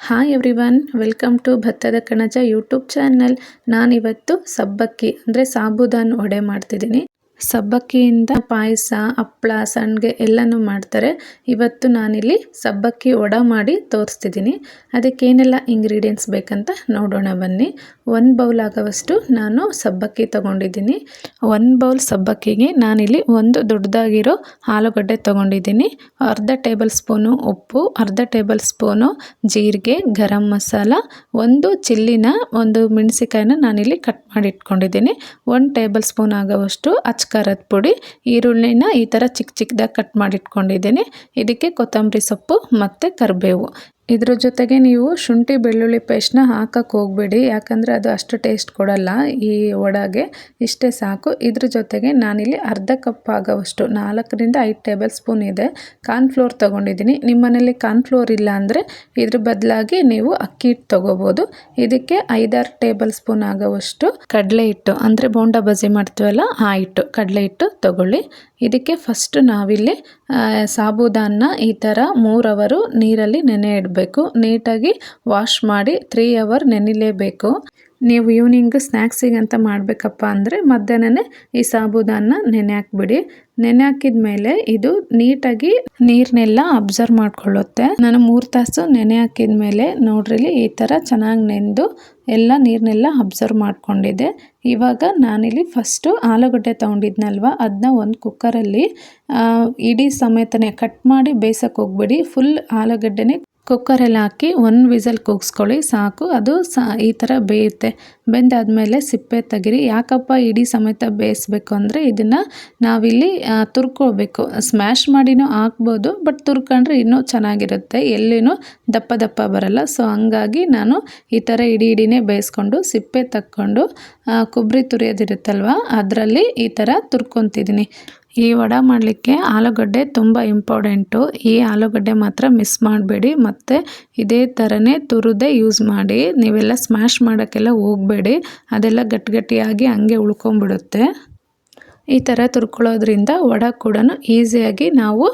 Hi everyone welcome to Bhattada Kanaja YouTube channel ನಾನಿವತ್ತು ಸಬ್ಬಕ್ಕಿ ಅಂದರೆ ಸಾಬುದಾನ್ ವಡೆ ಮಾಡ್ತಿದ್ದೀನಿ. ಸಬ್ಬಕ್ಕಿಯಿಂದ ಪಾಯಸ ಹಪ್ಪಳ ಸಂಡಿಗೆ ಎಲ್ಲನೂ ಮಾಡ್ತಾರೆ. ಇವತ್ತು ನಾನಿಲ್ಲಿ ಸಬ್ಬಕ್ಕಿ ವಡ ಮಾಡಿ ತೋರಿಸ್ತಿದ್ದೀನಿ. ಅದಕ್ಕೇನೆಲ್ಲ ಇಂಗ್ರೀಡಿಯೆಂಟ್ಸ್ ಬೇಕಂತ ನೋಡೋಣ ಬನ್ನಿ. ಒಂದು ಬೌಲ್ ಆಗೋವಷ್ಟು ನಾನು ಸಬ್ಬಕ್ಕಿ ತೊಗೊಂಡಿದ್ದೀನಿ. ಒಂದು ಬೌಲ್ ಸಬ್ಬಕ್ಕಿಗೆ ನಾನಿಲ್ಲಿ ಒಂದು ದೊಡ್ಡದಾಗಿರೋ ಆಲೂಗಡ್ಡೆ ತೊಗೊಂಡಿದ್ದೀನಿ. ಅರ್ಧ ಟೇಬಲ್ ಸ್ಪೂನು ಉಪ್ಪು, ಅರ್ಧ ಟೇಬಲ್ ಸ್ಪೂನು ಜೀರಿಗೆ, ಗರಂ ಮಸಾಲ, ಒಂದು ಚಿಲ್ಲಿನ, ಒಂದು ಮೆಣಸಿಕಾಯಿನ ನಾನಿಲ್ಲಿ ಕಟ್ ಮಾಡಿ ಇಟ್ಕೊಂಡಿದ್ದೀನಿ. ಒಂದು ಟೇಬಲ್ ಸ್ಪೂನ್ ಆಗೋವಷ್ಟು ಅಚ್ಚ ಖಾರದ ಪುಡಿ ಈರುಳ್ಳಿನ ಈ ಥರ ಚಿಕ್ಕ ಚಿಕ್ಕದಾಗಿ ಕಟ್ ಮಾಡಿಟ್ಕೊಂಡಿದ್ದೀನಿ. ಇದಕ್ಕೆ ಕೊತ್ತಂಬರಿ ಸೊಪ್ಪು ಮತ್ತು ಕರಿಬೇವು. ಇದ್ರ ಜೊತೆಗೆ ನೀವು ಶುಂಠಿ ಬೆಳ್ಳುಳ್ಳಿ ಪೇಸ್ಟ್ನ ಹಾಕಕ್ಕೆ ಹೋಗಬೇಡಿ. ಯಾಕಂದರೆ ಅದು ಅಷ್ಟು ಟೇಸ್ಟ್ ಕೊಡಲ್ಲ ಈ ವಡಾಗೆ. ಇಷ್ಟೇ ಸಾಕು. ಇದ್ರ ಜೊತೆಗೆ ನಾನಿಲ್ಲಿ ಅರ್ಧ ಕಪ್ ಆಗೋವಷ್ಟು, ನಾಲ್ಕರಿಂದ ಐದು ಟೇಬಲ್ ಸ್ಪೂನ್ ಇದೆ ಕಾರ್ನ್ಫ್ಲೋರ್ ತೊಗೊಂಡಿದ್ದೀನಿ. ನಿಮ್ಮ ಮನೇಲಿ ಕಾರ್ನ್ಫ್ಲೋರ್ ಇಲ್ಲ ಅಂದರೆ ಇದ್ರ ಬದಲಾಗಿ ನೀವು ಅಕ್ಕಿ ಹಿಟ್ಟು ತೊಗೋಬೋದು. ಇದಕ್ಕೆ ಐದಾರು ಟೇಬಲ್ ಸ್ಪೂನ್ ಆಗೋವಷ್ಟು ಕಡಲೆ ಹಿಟ್ಟು, ಅಂದರೆ ಬೋಂಡ ಬಜಿ ಮಾಡ್ತೀವಲ್ಲ ಆ ಹಿಟ್ಟು, ಕಡಲೆ ಹಿಟ್ಟು ತೊಗೊಳ್ಳಿ. ಇದಕ್ಕೆ ಫಸ್ಟ್ ನಾವಿಲ್ಲಿ ಸಾಬೂದಾನ ಈ ಥರ ಮೂರು ಅವರು ನೀರಲ್ಲಿ ನೆನೆ ಇಡಬೇಕು. ನೀಟಾಗಿ ವಾಶ್ ಮಾಡಿ ತ್ರೀ ಅವರ್ ನೆನಿಲೇಬೇಕು. ನೀವು ಈವ್ನಿಂಗ್ ಸ್ನ್ಯಾಕ್ಸಿಗೆ ಅಂತ ಮಾಡಬೇಕಪ್ಪ ಅಂದರೆ ಮಧ್ಯಾಹ್ನನೇ ಈ ಸಾಬೂದಾನ ನೆನೆ ಹಾಕ್ಬಿಡಿ. ನೆನೆ ಹಾಕಿದ ಮೇಲೆ ಇದು ನೀಟಾಗಿ ನೀರನ್ನೆಲ್ಲ ಅಬ್ಸರ್ವ್ ಮಾಡ್ಕೊಳ್ಳುತ್ತೆ. ನಾನು ಮೂರು ತಾಸು ನೆನೆ ಹಾಕಿದ ಮೇಲೆ ನೋಡ್ರಿ ಈ ಥರ ಚೆನ್ನಾಗಿ ನೆಂದು ಎಲ್ಲ ನೀರನ್ನೆಲ್ಲ ಅಬ್ಸರ್ವ್ ಮಾಡ್ಕೊಂಡಿದ್ದೆ ಇವಾಗ ನಾನಿಲ್ಲಿ ಫಸ್ಟು ಆಲೂಗಡ್ಡೆ ತೊಗೊಂಡಿದ್ನಲ್ವ ಅದನ್ನ ಒಂದು ಕುಕ್ಕರಲ್ಲಿ ಇಡೀ ಸಮೇತನೇ ಕಟ್ ಮಾಡಿ ಬೇಯಿಸೋಕೆ ಹೋಗ್ಬೇಡಿ. ಫುಲ್ ಆಲೂಗಡ್ಡೆನೇ ಕುಕ್ಕರಲ್ಲಿ ಹಾಕಿ ಒನ್ ವಿಸಲ್ ಕೂಗಿಸ್ಕೊಳ್ಳಿ, ಸಾಕು. ಅದು ಸಾ, ಈ ಥರ ಬೇಯುತ್ತೆ. ಬೆಂದಾದಮೇಲೆ ಸಿಪ್ಪೆ ತೆಗಿರಿ. ಯಾಕಪ್ಪ ಇಡೀ ಸಮೇತ ಬೇಯಿಸ್ಬೇಕು ಅಂದರೆ ಇದನ್ನು ನಾವಿಲ್ಲಿ ತುರ್ಕೊಳ್ಬೇಕು. ಸ್ಮ್ಯಾಶ್ ಮಾಡಿನೂ ಹಾಕ್ಬೋದು ಬಟ್ ತುರ್ಕೊಂಡ್ರೆ ಇನ್ನೂ ಚೆನ್ನಾಗಿರುತ್ತೆ. ಎಲ್ಲಿನೂ ದಪ್ಪ ದಪ್ಪ ಬರಲ್ಲ. ಸೊ ಹಂಗಾಗಿ ನಾನು ಈ ಥರ ಇಡೀ ಇಡೀನೇ ಬೇಯಿಸ್ಕೊಂಡು, ಸಿಪ್ಪೆ ತಕ್ಕೊಂಡು ಕೊಬ್ಬರಿ ತುರಿಯೋದಿರುತ್ತಲ್ವ, ಅದರಲ್ಲಿ ಈ ಥರ ತುರ್ಕೊತಿದ್ದೀನಿ. ಈ ವಡೆ ಮಾಡಲಿಕ್ಕೆ ಆಲೂಗಡ್ಡೆ ತುಂಬ ಇಂಪಾರ್ಟೆಂಟು ಈ ಆಲೂಗಡ್ಡೆ ಮಾತ್ರ ಮಿಸ್ ಮಾಡಬೇಡಿ. ಮತ್ತು ಇದೇ ಥರನೇ ತುರಿದೇ ಯೂಸ್ ಮಾಡಿ. ನೀವೆಲ್ಲ ಸ್ಮ್ಯಾಶ್ ಮಾಡೋಕ್ಕೆಲ್ಲ ಹೋಗಬೇಡಿ. ಅದೆಲ್ಲ ಗಟ್ಟಿಗಟ್ಟಿಯಾಗಿ ಹಂಗೆ ಉಳ್ಕೊಂಬಿಡುತ್ತೆ ಈ ಥರ ತುರ್ಕೊಳ್ಳೋದ್ರಿಂದ ವಡ ಕೂಡ ಈಸಿಯಾಗಿ ನಾವು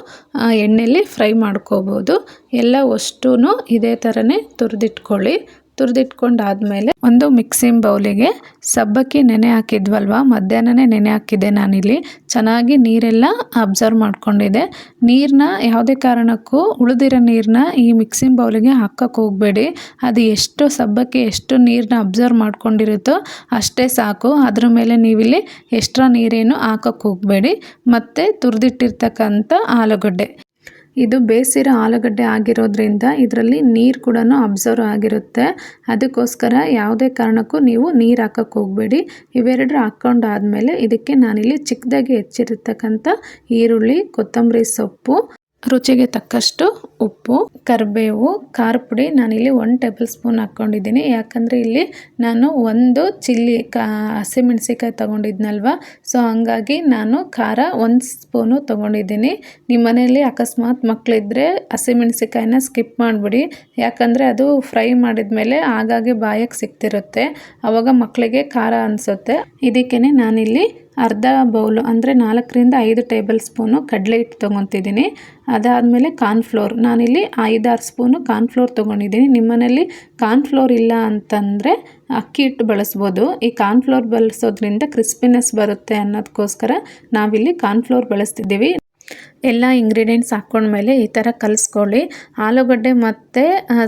ಎಣ್ಣೆಯಲ್ಲಿ ಫ್ರೈ ಮಾಡ್ಕೋಬೋದು. ಎಲ್ಲ ಅಷ್ಟೂ ಇದೇ ಥರನೇ ತುರಿದಿಟ್ಕೊಳ್ಳಿ. ತುರಿದಿಟ್ಕೊಂಡಾದ್ಮೇಲೆ ಒಂದು ಮಿಕ್ಸಿಂಗ್ ಬೌಲಿಗೆ ಸಬ್ಬಕ್ಕಿ ನೆನೆ ಹಾಕಿದ್ವಲ್ವ? ಮಧ್ಯಾಹ್ನನೇ ನೆನೆ ಹಾಕಿದ್ದೆ ನಾನಿಲ್ಲಿ. ಚೆನ್ನಾಗಿ ನೀರೆಲ್ಲ ಅಬ್ಸರ್ವ್ ಮಾಡ್ಕೊಂಡಿದೆ ನೀರನ್ನ ಯಾವುದೇ ಕಾರಣಕ್ಕೂ ಉಳಿದಿರೋ ನೀರನ್ನ ಈ ಮಿಕ್ಸಿಂಗ್ ಬೌಲಿಗೆ ಹಾಕಕ್ಕೆ ಹೋಗಬೇಡಿ. ಅದು ಎಷ್ಟು ಸಬ್ಬಕ್ಕಿ, ಎಷ್ಟು ನೀರನ್ನ ಅಬ್ಸರ್ವ್ ಮಾಡ್ಕೊಂಡಿರುತ್ತೋ ಅಷ್ಟೇ ಸಾಕು. ಅದ್ರ ಮೇಲೆ ನೀವಿಲ್ಲಿ ಎಕ್ಸ್ಟ್ರಾ ನೀರೇನು ಹಾಕಕ್ಕೆ ಹೋಗಬೇಡಿ. ಮತ್ತು ತುರಿದಿಟ್ಟಿರ್ತಕ್ಕಂಥ ಆಲೂಗಡ್ಡೆ. ಇದು ಬೇಯಿಸಿರೋ ಆಲೂಗಡ್ಡೆ ಆಗಿರೋದ್ರಿಂದ ಇದರಲ್ಲಿ ನೀರು ಕೂಡ ಅಬ್ಸರ್ವ್ ಆಗಿರುತ್ತೆ. ಅದಕ್ಕೋಸ್ಕರ ಯಾವುದೇ ಕಾರಣಕ್ಕೂ ನೀವು ನೀರು ಹಾಕಕ್ಕೆ ಹೋಗಬೇಡಿ. ಇವೆರಡರ ಹಾಕ್ಕೊಂಡಾದ್ಮೇಲೆ ಇದಕ್ಕೆ ನಾನಿಲ್ಲಿ ಚಿಕ್ಕದಾಗಿ ಹೆಚ್ಚಿರತಕ್ಕಂಥ ಈರುಳ್ಳಿ, ಕೊತ್ತಂಬರಿ ಸೊಪ್ಪು ರುಚಿಗೆ ತಕ್ಕಷ್ಟು ಉಪ್ಪು, ಕರಿಬೇವು ಖಾರ ಪುಡಿ ನಾನಿಲ್ಲಿ ಒನ್ ಟೇಬಲ್ ಸ್ಪೂನ್ ಹಾಕ್ಕೊಂಡಿದ್ದೀನಿ. ಯಾಕಂದರೆ ಇಲ್ಲಿ ನಾನು ಒಂದು ಚಿಲ್ಲಿ, ಕಾ ಹಸಿಮೆಣ್ಸಿಕಾಯಿ ತೊಗೊಂಡಿದ್ನಲ್ವ? ಸೊ ಹಂಗಾಗಿ ನಾನು ಖಾರ ಒಂದು ಸ್ಪೂನು ತೊಗೊಂಡಿದ್ದೀನಿ. ನಿಮ್ಮ ಮನೆಯಲ್ಲಿ ಅಕಸ್ಮಾತ್ ಮಕ್ಕಳಿದ್ರೆ ಹಸಿಮೆಣ್ಸಿಕಾಯಿನ ಸ್ಕಿಪ್ ಮಾಡಿಬಿಡಿ. ಯಾಕಂದರೆ ಅದು ಫ್ರೈ ಮಾಡಿದ ಮೇಲೆ ಆಗಾಗ್ಗೆ ಬಾಯಕ್ಕೆ ಸಿಕ್ತಿರುತ್ತೆ. ಆವಾಗ ಮಕ್ಕಳಿಗೆ ಖಾರ ಅನಿಸುತ್ತೆ. ಇದಕ್ಕೇ ನಾನಿಲ್ಲಿ ಅರ್ಧ ಬೌಲು ಅಂದರೆ ನಾಲ್ಕರಿಂದ ಐದು ಟೇಬಲ್ ಸ್ಪೂನು ಕಡಲೆ ಹಿಟ್ಟು ತೊಗೊತಿದ್ದೀನಿ. ಅದಾದಮೇಲೆ ಕಾರ್ನ್ಫ್ಲೋರ್ ನಾನಿಲ್ಲಿ ಐದಾರು ಸ್ಪೂನು ಕಾರ್ನ್ಫ್ಲೋರ್ ತೊಗೊಂಡಿದ್ದೀನಿ. ನಿಮ್ಮನೇಲಿ ಕಾರ್ನ್ಫ್ಲೋರ್ ಇಲ್ಲ ಅಂತಂದರೆ ಅಕ್ಕಿ ಹಿಟ್ಟು ಬಳಸ್ಬೋದು. ಈ ಕಾರ್ನ್ಫ್ಲೋರ್ ಬಳಸೋದ್ರಿಂದ ಕ್ರಿಸ್ಪಿನೆಸ್ ಬರುತ್ತೆ ಅನ್ನೋದಕ್ಕೋಸ್ಕರ ನಾವಿಲ್ಲಿ ಕಾರ್ನ್ಫ್ಲೋರ್ ಬಳಸ್ತಿದ್ದೀವಿ. ಎಲ್ಲ ಇಂಗ್ರೀಡಿಯೆಂಟ್ಸ್ ಹಾಕ್ಕೊಂಡ್ಮೇಲೆ ಈ ಥರ ಕಲಿಸ್ಕೊಳ್ಳಿ. ಆಲೂಗಡ್ಡೆ ಮತ್ತು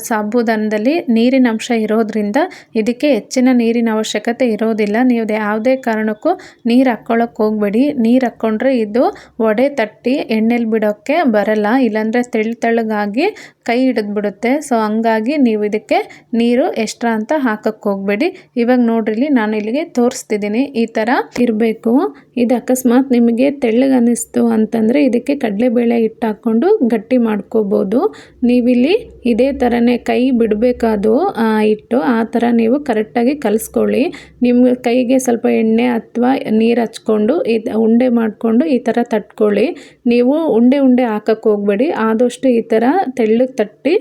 ಸಾಬುದಾನದಲ್ಲಿ ನೀರಿನ ಅಂಶ ಇರೋದ್ರಿಂದ ಇದಕ್ಕೆ ಹೆಚ್ಚಿನ ನೀರಿನ ಅವಶ್ಯಕತೆ ಇರೋದಿಲ್ಲ. ನೀವು ಯಾವುದೇ ಕಾರಣಕ್ಕೂ ನೀರು ಹಾಕ್ಕೊಳ್ಳೋಕೆ ಹೋಗಬೇಡಿ. ನೀರು ಹಾಕ್ಕೊಂಡ್ರೆ ಇದು ಒಡೆ ತಟ್ಟಿ, ಎಣ್ಣೆಲಿ ಬಿಡೋಕ್ಕೆ ಬರಲ್ಲ. ಇಲ್ಲಾಂದರೆ ತೆಳು ತೆಳ್ಳಗಾಗಿ ಕೈ ಹಿಡಿದ್ಬಿಡುತ್ತೆ ಸೊ ಹಂಗಾಗಿ ನೀವು ಇದಕ್ಕೆ ನೀರು ಎಕ್ಸ್ಟ್ರಾ ಅಂತ ಹಾಕಕ್ಕೆ ಹೋಗಬೇಡಿ. ಇವಾಗ ನೋಡ್ರಿ ನಾನು ಇಲ್ಲಿಗೆ ತೋರಿಸ್ತಿದ್ದೀನಿ ಈ ಥರ ಇರಬೇಕು. ಇದು ಅಕಸ್ಮಾತ್ ನಿಮಗೆ ತೆಳ್ಳಗನ್ನಿಸ್ತು ಅಂತಂದರೆ ಇದಕ್ಕೆ ಕಡಲೆಬೇಳೆ ಹಿಟ್ಟು ಹಾಕ್ಕೊಂಡು ಗಟ್ಟಿ ಮಾಡ್ಕೋಬೋದು. ನೀವಿಲ್ಲಿ ಇದೇ ಥರನೇ ಕೈ ಬಿಡಬೇಕಾದು ಇಟ್ಟು ಆ ಥರ ನೀವು ಕರೆಕ್ಟಾಗಿ ಕಲಿಸ್ಕೊಳ್ಳಿ. ನಿಮ್ಮ ಕೈಗೆ ಸ್ವಲ್ಪ ಎಣ್ಣೆ ಅಥವಾ ನೀರು ಹಚ್ಕೊಂಡು, ಇದು ಉಂಡೆ ಮಾಡಿಕೊಂಡು ಈ ಥರ ತಟ್ಕೊಳ್ಳಿ. ನೀವು ಉಂಡೆ ಉಂಡೆ ಹಾಕಕ್ಕೆ ಹೋಗಬೇಡಿ. ಆದಷ್ಟು ಈ ಥರ ತೆಳ್ಳಗೆ ತಟ್ಟಿ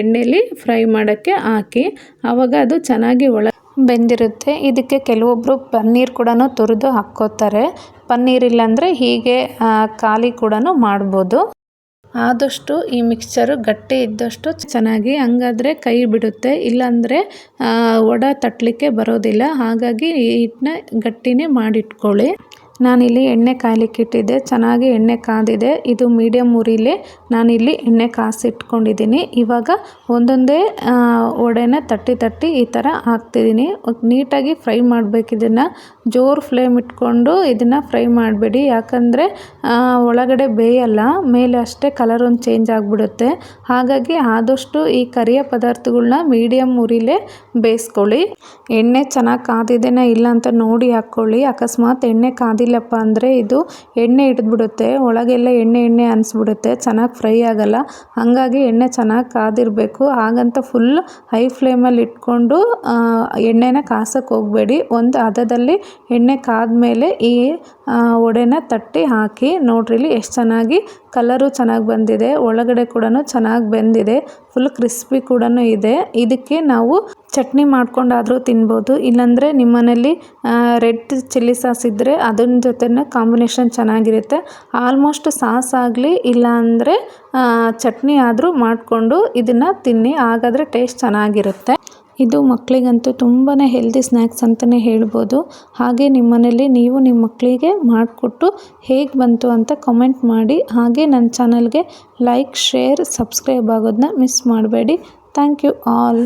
ಎಣ್ಣೆಲಿ ಫ್ರೈ ಮಾಡೋಕ್ಕೆ ಹಾಕಿ. ಆವಾಗ ಅದು ಚೆನ್ನಾಗಿ ಒಳ ಬೆಂದಿರುತ್ತೆ. ಇದಕ್ಕೆ ಕೆಲವೊಬ್ಬರು ಪನ್ನೀರ್ ಕೂಡ ತುರಿದು ಹಾಕ್ಕೋತಾರೆ. ಪನ್ನೀರ್ ಇಲ್ಲಾಂದರೆ ಹೀಗೆ ಖಾಲಿ ಕೂಡ ಮಾಡ್ಬೋದು. ಆದಷ್ಟು ಈ ಮಿಕ್ಸ್ಚರು ಗಟ್ಟಿ ಇದ್ದಷ್ಟು ಚೆನ್ನಾಗಿ ಹಂಗಾದ್ರೆ ಕೈ ಬಿಡುತ್ತೆ. ಇಲ್ಲಾಂದರೆ ವಡೆ ತಟ್ಟಲಿಕ್ಕೆ ಬರೋದಿಲ್ಲ. ಹಾಗಾಗಿ ಈ ಹಿಟ್ಟನ್ನ ಗಟ್ಟಿನೇ ಮಾಡಿಟ್ಕೊಳ್ಳಿ. ನಾನಿಲ್ಲಿ ಎಣ್ಣೆ ಕಾಯ್ಲಿಕ್ಕೆ ಇಟ್ಟಿದ್ದೆ ಚೆನ್ನಾಗಿ ಎಣ್ಣೆ ಕಾದಿದೆ. ಇದು ಮೀಡಿಯಮ್ ಉರಿಲಿ ನಾನಿಲ್ಲಿ ಎಣ್ಣೆ ಕಾಸಿಟ್ಕೊಂಡಿದ್ದೀನಿ. ಇವಾಗ ಒಂದೊಂದೇ ವಡೆನ ತಟ್ಟಿ ತಟ್ಟಿ ಈ ಥರ ಹಾಕ್ತಿದ್ದೀನಿ. ನೀಟಾಗಿ ಫ್ರೈ ಮಾಡಬೇಕು ಇದನ್ನು. ಜೋರು ಫ್ಲೇಮ್ ಇಟ್ಕೊಂಡು ಇದನ್ನು ಫ್ರೈ ಮಾಡಬೇಡಿ. ಯಾಕಂದರೆ ಒಳಗಡೆ ಬೇಯಲ್ಲ, ಮೇಲೆ ಅಷ್ಟೇ ಕಲರ್ ಒಂದು ಚೇಂಜ್ ಆಗಿಬಿಡುತ್ತೆ. ಹಾಗಾಗಿ ಆದಷ್ಟು ಈ ಕರಿಯ ಪದಾರ್ಥಗಳನ್ನ ಮೀಡಿಯಮ್ ಉರಿಲೇ ಬೇಯಿಸ್ಕೊಳ್ಳಿ. ಎಣ್ಣೆ ಚೆನ್ನಾಗಿ ಕಾದಿದ್ದೇನೆ ಇಲ್ಲ ಅಂತ ನೋಡಿ ಹಾಕ್ಕೊಳ್ಳಿ. ಅಕಸ್ಮಾತ್ ಎಣ್ಣೆ ಕಾದಿಲ್ಲಪ್ಪ ಅಂದರೆ ಇದು ಎಣ್ಣೆ ಹಿಡಿದ್ಬಿಡುತ್ತೆ, ಒಳಗೆಲ್ಲ ಎಣ್ಣೆ ಎಣ್ಣೆ ಅನಿಸ್ಬಿಡುತ್ತೆ, ಚೆನ್ನಾಗಿ ಫ್ರೈ ಆಗಲ್ಲ. ಹಾಗಾಗಿ ಎಣ್ಣೆ ಚೆನ್ನಾಗಿ ಕಾದಿರಬೇಕು. ಹಾಗಂತ ಫುಲ್ ಹೈ ಫ್ಲೇಮಲ್ಲಿ ಇಟ್ಕೊಂಡು ಎಣ್ಣೆನ ಕಾಸಕ್ಕೆ ಹೋಗಬೇಡಿ. ಒಂದು ಹದದಲ್ಲಿ ಎಣ್ಣೆ ಕಾದ ಮೇಲೆ ಈ ವಡೆನ ತಟ್ಟಿ ಹಾಕಿ ನೋಡ್ರಿ ಇಲ್ಲಿ ಎಷ್ಟು ಚೆನ್ನಾಗಿ ಕಲರು ಚೆನ್ನಾಗಿ ಬಂದಿದೆ, ಒಳಗಡೆ ಕೂಡ ಚೆನ್ನಾಗಿ ಬೆಂದಿದೆ ಫುಲ್ ಕ್ರಿಸ್ಪಿ ಕೂಡ ಇದೆ. ಇದಕ್ಕೆ ನಾವು ಚಟ್ನಿ ಮಾಡ್ಕೊಂಡಾದರೂ ತಿನ್ಬೋದು. ಇಲ್ಲಾಂದರೆ ನಿಮ್ಮನೇಲಿ ರೆಡ್ ಚಿಲ್ಲಿ ಸಾಸ್ ಇದ್ದರೆ ಅದನ್ನ ಜೊತೆನೇ ಕಾಂಬಿನೇಷನ್ ಚೆನ್ನಾಗಿರುತ್ತೆ. ಆಲ್ಮೋಸ್ಟ್ ಸಾಸ್ ಆಗಲಿ, ಇಲ್ಲಾಂದರೆ ಚಟ್ನಿ ಆದರೂ ಮಾಡಿಕೊಂಡು ಇದನ್ನು ತಿನ್ನಿ, ಹಾಗಾದರೆ ಟೇಸ್ಟ್ ಚೆನ್ನಾಗಿರುತ್ತೆ. ಇದು ಮಕ್ಕಳಿಗಂತೂ ತುಂಬಾ ಹೆಲ್ದಿ ಸ್ನ್ಯಾಕ್ಸ್ ಅಂತಲೇ ಹೇಳ್ಬೋದು. ಹಾಗೆ ನಿಮ್ಮ ಮನೇಲಿ ನೀವು ನಿಮ್ಮ ಮಕ್ಕಳಿಗೆ ಮಾಡಿಕೊಟ್ಟು ಹೇಗೆ ಬಂತು ಅಂತ ಕಮೆಂಟ್ ಮಾಡಿ. ಹಾಗೆ ನನ್ನ ಚಾನಲ್ಗೆ ಲೈಕ್ ಶೇರ್ ಸಬ್ಸ್ಕ್ರೈಬ್ ಆಗೋದನ್ನ ಮಿಸ್ ಮಾಡಬೇಡಿ. Thank you all